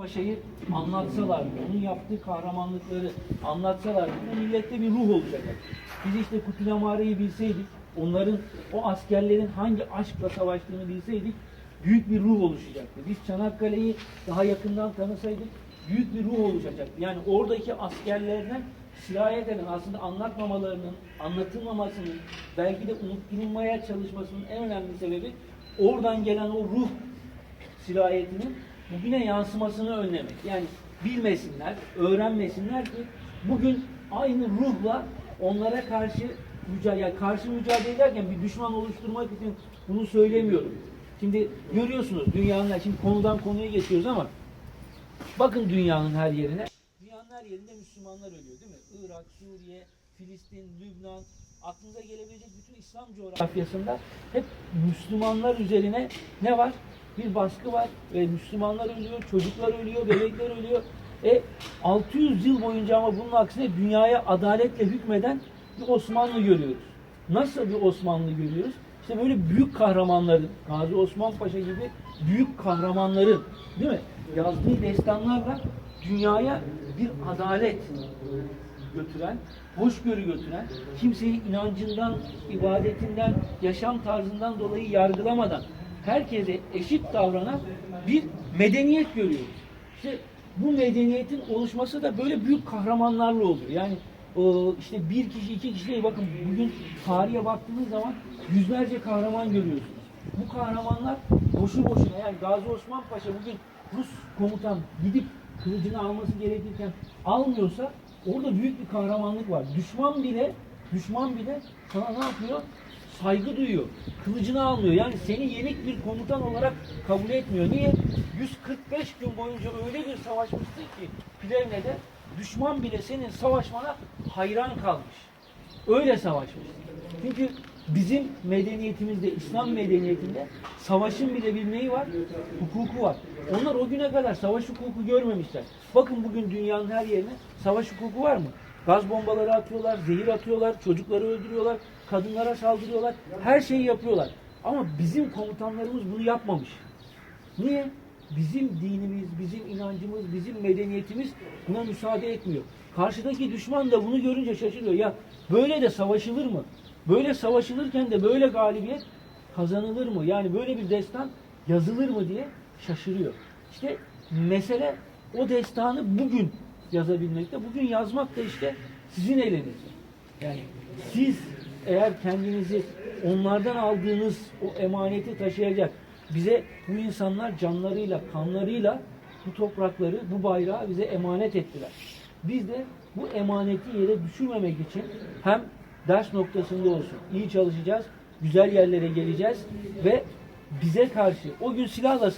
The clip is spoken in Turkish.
Paşa'yı anlatsalar, onun yaptığı kahramanlıkları anlatsalar, millette bir ruh olacak. Biz işte Kutilamare'yi bilseydik, onların, o askerlerin hangi aşkla savaştığını bilseydik, büyük bir ruh oluşacaktı. Biz Çanakkale'yi daha yakından tanısaydık, büyük bir ruh oluşacaktı. Yani oradaki askerlerden sirayet eden aslında anlatmamalarının, anlatılmamasının, belki de unutulmaya çalışmasının en önemli sebebi oradan gelen o ruh sirayetinin bugüne yansımasını önlemek. Yani bilmesinler, öğrenmesinler ki bugün aynı ruhla onlara karşı mücadele, yani karşı mücadele ederken bir düşman oluşturmak için bunu söylemiyorum. Şimdi görüyorsunuz dünyanın, şimdi konudan konuya geçiyoruz ama bakın dünyanın her yerine. Dünyanın her yerinde Müslümanlar ölüyor değil mi? Irak, Suriye, Filistin, Lübnan, aklınıza gelebilecek bütün İslam coğrafyasında hep Müslümanlar üzerine ne var? Bir baskı var ve Müslümanlar ölüyor, çocuklar ölüyor, bebekler ölüyor. E 600 yıl boyunca ama bunun aksine dünyaya adaletle hükmeden bir Osmanlı görüyoruz. Nasıl bir Osmanlı görüyoruz? İşte böyle büyük kahramanların, Gazi Osman Paşa gibi büyük kahramanların değil mi? Yazdığı destanlarla dünyaya bir adalet götüren, hoşgörü götüren, kimseyi inancından, ibadetinden, yaşam tarzından dolayı yargılamadan herkese eşit davranan bir medeniyet görüyoruz. İşte bu medeniyetin oluşması da böyle büyük kahramanlarla oluyor. Yani işte bir kişi, iki kişi değil. Bakın bugün tarihe baktığınız zaman yüzlerce kahraman görüyorsunuz. Bu kahramanlar boşu boşuna yani Gazi Osman Paşa bugün Rus komutan gidip kılıcını alması gerekirken almıyorsa orada büyük bir kahramanlık var. Düşman bile düşman bile sana ne yapıyor? Saygı duyuyor. Kılıcını almıyor. Yani seni yenik bir komutan olarak kabul etmiyor. Niye? 145 gün boyunca öyle bir savaşmıştı ki Plevne'de düşman bile senin savaşmana hayran kalmış. Öyle savaşmış. Çünkü bizim medeniyetimizde, İslam medeniyetinde savaşın bile bir neyi var? Hukuku var. Onlar o güne kadar savaş hukuku görmemişler. Bakın bugün dünyanın her yerine savaş hukuku var mı? Gaz bombaları atıyorlar, zehir atıyorlar, çocukları öldürüyorlar, kadınlara saldırıyorlar. Her şeyi yapıyorlar. Ama bizim komutanlarımız bunu yapmamış. Niye? Bizim dinimiz, bizim inancımız, bizim medeniyetimiz buna müsaade etmiyor. Karşıdaki düşman da bunu görünce şaşırıyor. Ya böyle de savaşılır mı? Böyle savaşılırken de böyle galibiyet kazanılır mı? Yani böyle bir destan yazılır mı diye şaşırıyor. İşte mesele o destanı bugün yazabilmekte. Bugün yazmak da işte sizin elinizde. Yani siz eğer kendinizi onlardan aldığınız o emaneti taşıyacak bize bu insanlar canlarıyla, kanlarıyla bu toprakları, bu bayrağı bize emanet ettiler. Biz de bu emaneti yere düşürmemek için hem ders noktasında olsun iyi çalışacağız, güzel yerlere geleceğiz ve bize karşı o gün silahla